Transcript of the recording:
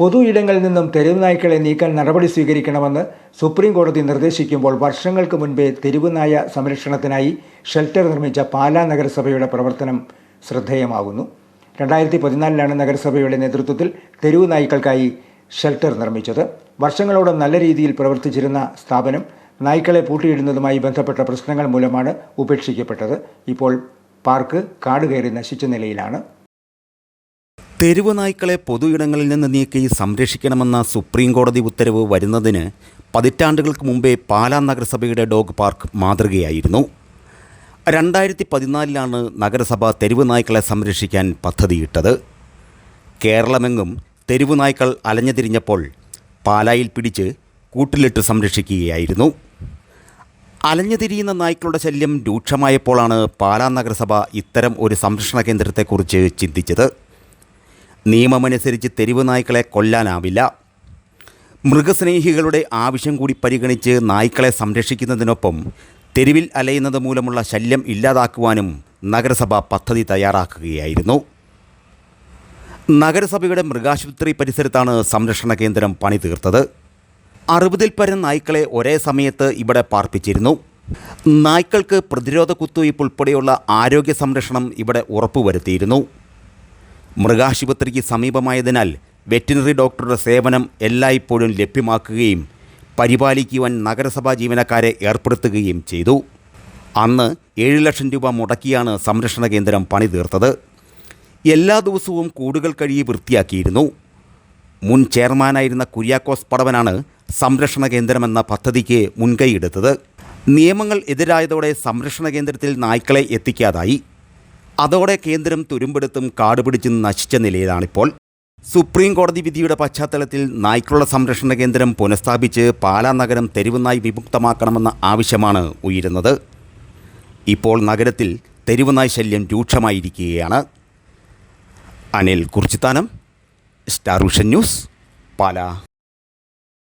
പൊതു ഇടങ്ങളിൽ നിന്നും തെരുവ് നായ്ക്കളെ നീക്കാൻ നടപടി സ്വീകരിക്കണമെന്ന് സുപ്രീം കോടതി നിർദ്ദേശിക്കുമ്പോൾ വർഷങ്ങൾക്ക് മുൻപേ തെരുവ് നായ സംരക്ഷണത്തിനായി ഷെൽട്ടർ നിർമ്മിച്ച പാലാ നഗരസഭയുടെ പ്രവർത്തനം ശ്രദ്ധേയമാകുന്നു. രണ്ടായിരത്തി പതിനാലിലാണ് നഗരസഭയുടെ നേതൃത്വത്തിൽ തെരുവ് നായ്ക്കൾക്കായി ഷെൽട്ടർ നിർമ്മിച്ചത്. വർഷങ്ങളോളം നല്ല രീതിയിൽ പ്രവർത്തിച്ചിരുന്ന സ്ഥാപനം നായ്ക്കളെ പൂട്ടിയിടുന്നതുമായി ബന്ധപ്പെട്ട പ്രശ്നങ്ങൾ മൂലമാണ് ഉപേക്ഷിക്കപ്പെട്ടത്. ഇപ്പോൾ പാർക്ക് കാട് കയറി നശിച്ച നിലയിലാണ്. തെരുവ് നായ്ക്കളെ പൊതു ഇടങ്ങളിൽ നിന്ന് നീക്കി സംരക്ഷിക്കണമെന്ന സുപ്രീം കോടതി ഉത്തരവ് വരുന്നതിന് പതിറ്റാണ്ടുകൾക്ക് മുമ്പേ പാലാ നഗരസഭയുടെ ഡോഗ് പാർക്ക് മാതൃകയായിരുന്നു. രണ്ടായിരത്തി പതിനാലിലാണ് നഗരസഭ തെരുവ് നായ്ക്കളെ സംരക്ഷിക്കാൻ പദ്ധതിയിട്ടത്. കേരളമെങ്ങും തെരുവ് നായ്ക്കൾ അലഞ്ഞുതിരിഞ്ഞപ്പോൾ പാലായിൽ പിടിച്ച് കൂട്ടിലിട്ട് സംരക്ഷിക്കുകയായിരുന്നു. അലഞ്ഞുതിരിയുന്ന നായ്ക്കളുടെ ശല്യം രൂക്ഷമായപ്പോഴാണ് പാലാ നഗരസഭ ഇത്തരം ഒരു സംരക്ഷണ കേന്ദ്രത്തെക്കുറിച്ച് ചിന്തിച്ചത്. നിയമമനുസരിച്ച് തെരുവ് നായ്ക്കളെ കൊല്ലാനാവില്ല. മൃഗസ്നേഹികളുടെ ആവശ്യം കൂടി പരിഗണിച്ച് നായ്ക്കളെ സംരക്ഷിക്കുന്നതിനൊപ്പം തെരുവിൽ അലയുന്നത് മൂലമുള്ള ശല്യം ഇല്ലാതാക്കുവാനും നഗരസഭ പദ്ധതി തയ്യാറാക്കുകയായിരുന്നു. നഗരസഭയുടെ മൃഗാശുപത്രി പരിസരത്താണ് സംരക്ഷണ കേന്ദ്രം പണി തീർത്തത് അറുപതിൽ പരം നായ്ക്കളെ ഒരേ സമയത്ത് ഇവിടെ പാർപ്പിച്ചിരുന്നു. നായ്ക്കൾക്ക് പ്രതിരോധ കുത്തിവയ്പ് ഉൾപ്പെടെയുള്ള ആരോഗ്യ സംരക്ഷണം ഇവിടെ ഉറപ്പുവരുത്തിയിരുന്നു. മൃഗാശുപത്രിക്ക് സമീപമായതിനാൽ വെറ്റിനറി ഡോക്ടറുടെ സേവനം എല്ലായ്പ്പോഴും ലഭ്യമാക്കുകയും പരിപാലിക്കുവാൻ നഗരസഭാ ജീവനക്കാരെ ഏർപ്പെടുത്തുകയും ചെയ്തു. അന്ന് ഏഴ് ലക്ഷം രൂപ മുടക്കിയാണ് സംരക്ഷണ കേന്ദ്രം പണി തീർത്തത്. എല്ലാ ദിവസവും കൂടുകൾ കഴുകി വൃത്തിയാക്കിയിരുന്നു. മുൻ ചെയർമാനായിരുന്ന കുര്യാക്കോസ് പടവനാണ് സംരക്ഷണ കേന്ദ്രമെന്ന പദ്ധതിക്ക് മുൻകൈയെടുത്തത് നിയമങ്ങൾ എതിരായതോടെ സംരക്ഷണ കേന്ദ്രത്തിൽ നായ്ക്കളെ എത്തിക്കാതായി. അതോടെ കേന്ദ്രം തുരുമ്പെടുത്തും കാടുപിടിച്ചും നശിച്ച നിലയിലാണിപ്പോൾ. സുപ്രീം കോടതി വിധിയുടെ പശ്ചാത്തലത്തിൽ നായ്ക്കളുടെ സംരക്ഷണ കേന്ദ്രം പുനഃസ്ഥാപിച്ച് പാലാ നഗരം തെരുവുനായി വിമുക്തമാക്കണമെന്ന ആവശ്യമാണ് ഉയരുന്നത്. ഇപ്പോൾ നഗരത്തിൽ തെരുവുനായ് ശല്യം രൂക്ഷമായിരിക്കുകയാണ്. Anil Kurichithanam star news Pala.